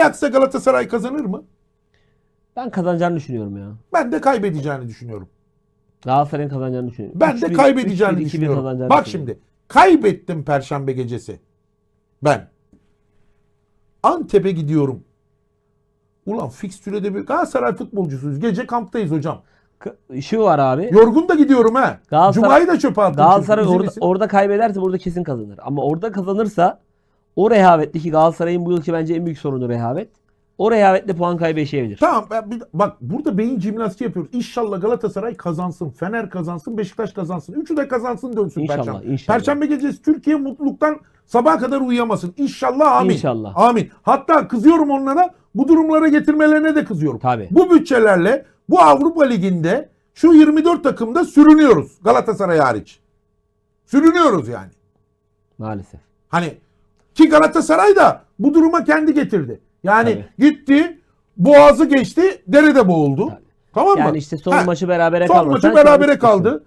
Ajax'a Galatasaray kazanır mı? Ben kazanacağını düşünüyorum ya. Ben de kaybedeceğini düşünüyorum. Galatasaray'ın kazanacağını düşünüyorum. Ben de 3-1, kaybedeceğini 3-1, 2-1 düşünüyorum. kazanacağını Bak düşünüyorum. şimdi kaybettim perşembe gecesi. Ben. Antep'e gidiyorum. Ulan fikstürede bir Galatasaray futbolcusuyuz. Gece kamptayız hocam. Şu var abi. Yorgun da gidiyorum ha. Galatasaray- Cuma'yı da çöpe attım. Galatasaray orada, isim- orada kaybederse burada kesin kazanır. Ama orada kazanırsa o rehavetli ki Galatasaray'ın bu yılki bence en büyük sorunu rehavet. O rehavetle puan kaybı yaşayabilir. Tamam ben bak burada beyin jimnastiği yapıyoruz. İnşallah Galatasaray kazansın, Fener kazansın, Beşiktaş kazansın. Üçü de kazansın dönsün İnşallah, Perşembe. inşallah. Perşembe gecesi Türkiye mutluluktan sabaha kadar uyuyamasın. İnşallah amin. İnşallah. Amin. Hatta kızıyorum onlara bu durumlara getirmelerine de kızıyorum. Tabii. Bu bütçelerle bu Avrupa Ligi'nde şu 24 takımda sürünüyoruz Galatasaray hariç. Sürünüyoruz yani. Maalesef. Hani ki Galatasaray da bu duruma kendi getirdi. Yani Tabii. gitti, boğazı geçti, derede boğuldu. Tabii. Tamam mı? Yani işte son Ha, maçı berabere son kalmasan maçı berabere kaldı.